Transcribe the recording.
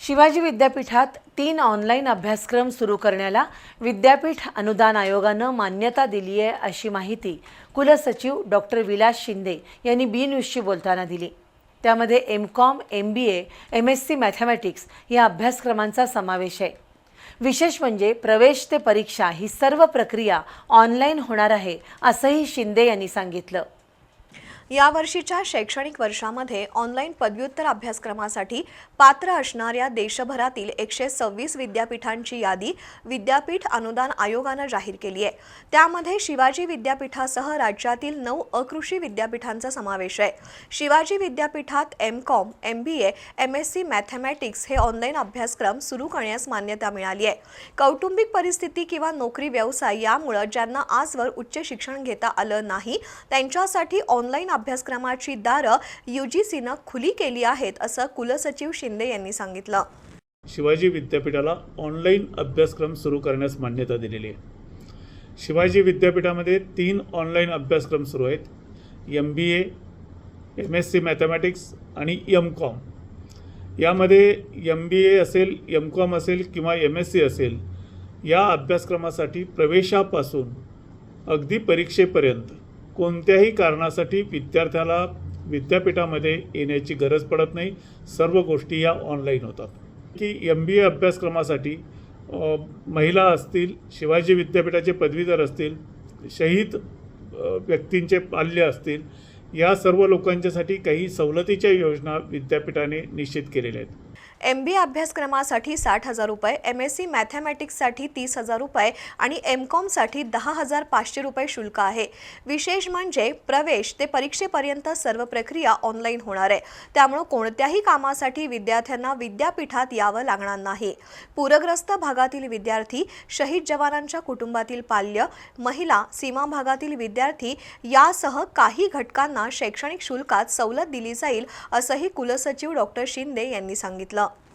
शिवाजी विद्यापीठात तीन ऑनलाईन अभ्यासक्रम सुरू करण्याला विद्यापीठ अनुदान आयोगानं मान्यता दिली आहे अशी माहिती कुलसचिव डॉक्टर विलास शिंदे यांनी बी न्यूजशी बोलताना दिली. त्यामध्ये M com M B A M S C mathematics या अभ्यासक्रमांचा समावेश आहे. विशेष म्हणजे प्रवेश ते परीक्षा ही सर्व प्रक्रिया ऑनलाईन होणार आहे असंही शिंदे यांनी सांगितलं. या वर्षीच्या शैक्षणिक वर्षामध्ये ऑनलाईन पदव्युत्तर अभ्यासक्रमासाठी पात्र असणाऱ्या देशभरातील एकशे सव्वीस विद्यापीठांची यादी विद्यापीठ अनुदान आयोगानं जाहीर केली आहे. त्यामध्ये शिवाजी विद्यापीठासह राज्यातील नऊ अकृषी विद्यापीठांचा समावेश आहे. शिवाजी विद्यापीठात M com M B A M S C mathematics हे ऑनलाईन अभ्यासक्रम सुरू करण्यास मान्यता मिळाली आहे. कौटुंबिक परिस्थिती किंवा नोकरी व्यवसाय यामुळं ज्यांना आजवर उच्च शिक्षण घेता आलं नाही त्यांच्यासाठी ऑनलाईन अभ्यासक्रमाची दारं सीनं खुली केली आहेत असं कुलसचिव शिंदे यांनी सांगितलं. शिवाजी विद्यापीठाला ऑनलाईन अभ्यासक्रम सुरू करण्यास मान्यता दिलेली आहे. शिवाजी विद्यापीठामध्ये तीन ऑनलाईन अभ्यासक्रम सुरू आहेत. M B A M S C mathematics आणि एम कॉम यामध्ये एम बी ए असेल एम कॉम असेल किंवा एम एस सी असेल या अभ्यासक्रमासाठी प्रवेशापासून अगदी परीक्षेपर्यंत कोणत्याही कारणासाठी विद्यार्थ्याला विद्यापीठामध्ये येण्याची गरज पडत नाही. सर्व गोष्टी या ऑनलाईन होतात. की एम बी ए अभ्यासक्रमासाठी महिला असतील शिवाजी विद्यापीठाचे पदवीधर असतील शहीद व्यक्तींचे पाल्य असतील या सर्व लोकांच्यासाठी काही सवलतीच्या योजना विद्यापीठाने निश्चित केलेल्या आहेत. एम बी अभ्यासक्रमासाठी साठ हजार रुपये एम एस सी मॅथमॅटिक्ससाठी तीस हजार रुपये आणि एम कॉमसाठी दहा हजार पाचशे रुपये शुल्क आहे. विशेष म्हणजे प्रवेश ते परीक्षेपर्यंत सर्व प्रक्रिया ऑनलाईन होणार आहे. त्यामुळं कोणत्याही कामासाठी विद्यार्थ्यांना विद्यापीठात यावं लागणार नाही. पूरग्रस्त भागातील विद्यार्थी शहीद जवानांच्या कुटुंबातील पाल्य महिला सीमा भागातील विद्यार्थी यासह काही घटकांना शैक्षणिक शुल्कात सवलत दिली जाईल असंही कुलसचिव डॉक्टर शिंदे यांनी सांगितलं. الإطلاق.